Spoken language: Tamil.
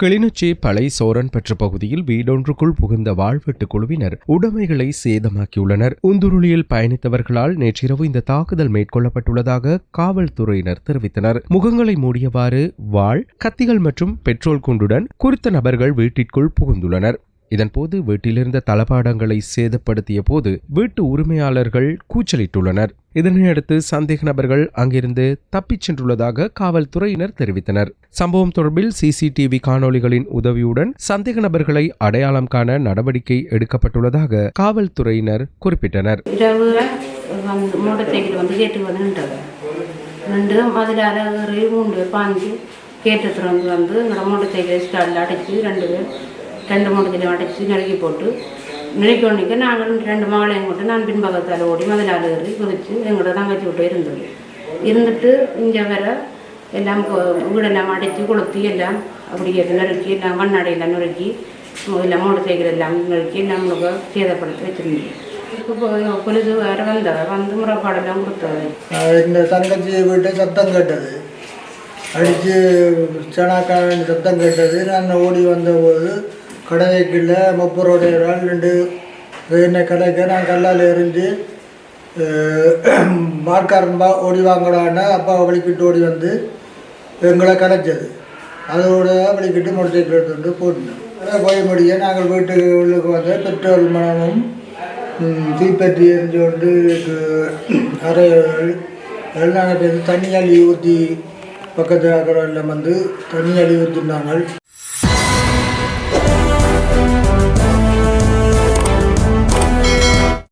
கிளிநொச்சி பழை சோரன் பெற்ற பகுதியில் வீடொன்றுக்குள் புகுந்த வாழ்வெட்டு குழுவினர் உடைமைகளை சேதமாக்கியுள்ளனர். உந்துருளியில் பயணித்தவர்களால் நேற்றிரவு இந்த தாக்குதல் மேற்கொள்ளப்பட்டுள்ளதாக காவல்துறையினர் தெரிவித்தனர். முகங்களை மூடியவாறு வாள் கத்திகள் மற்றும் பெட்ரோல் குண்டுடன் குறித்த நபர்கள் வீட்டிற்குள் புகுந்துள்ளனர். இதன்போது வீட்டிலிருந்த தளபாடங்களை சேதப்படுத்திய போது வீட்டு உரிமையாளர்கள் கூச்சலிட்டுள்ளனர். இதனையடுத்து சந்தேக நபர்கள் அங்கிருந்து தப்பிச் சென்றுள்ளதாக காவல்துறையினர் தெரிவித்தனர். சம்பவம் தொடர்பில் சிசிடிவி காணொளிகளின் உதவியுடன் சந்தேக நபர்களை அடையாளம் காண நடவடிக்கை எடுக்கப்பட்டுள்ளதாக காவல்துறையினர் குறிப்பிட்டனர். கேட்டு திறந்து வந்து எங்களோட மூட்டை ஸ்டாலில் அடைச்சி ரெண்டு பேர் ரெண்டு மூணு கிலோ அடைச்சி நறுக்கி போட்டு நினைக்க நினைக்க நாங்கள் ரெண்டு மகளையும் கொண்டு நான் பின்பக்கத்தால் ஓடி மதிலால் ஏறி குதித்து எங்களோட தங்கச்சி விட்டு இருந்தது. இருந்துட்டு இங்கே வர எல்லாம் வீடெல்லாம் அடைச்சி கொளுத்தி எல்லாம் அப்படியே நறுக்கி எல்லாம் கண்ணாடியெல்லாம் நறுக்கி எல்லாம் மூட்டை சைக்கிள் எல்லாம் நறுக்கி நம்மளுக்கு சேதப்படுத்தி வச்சுருந்தோம் இப்போ பொழுது வேறு வந்தவ வந்து முறைப்பாடெல்லாம் கொடுத்தது. ஆஹ் தங்கச்சி வீட்டு சத்தம் கேட்டது. அடித்து சனாக்கான சத்தம் கேட்டது. நான் ஓடி வந்தபோது கடைக்குள்ள முப்பரோடைய ஆள் ரெண்டு என்னை கடைக்க? நான் கல்லால் எரிஞ்சு மார்க்காரன் பா ஓடி வாங்கடான்னு அப்பா வலிக்கிட்டு ஓடி வந்து எங்களை கலைச்சது அதோட வலிக்கிட்டு மோட்டர் சைக்கிள் எடுத்துட்டு போட்டோம் போய் முடிய நாங்கள் வீட்டுக்கு உள்ளுக்கு வந்து பெட்ரோல் மனமும் தீப்பற்றி எரிஞ்சு கொண்டு அரை நாங்கள் பேர் தண்ணி அள்ளி ஊற்றி பக்கத்து அக்கறை வந்து தண்ணி அள்ளி ஊற்றினாங்க Thank you.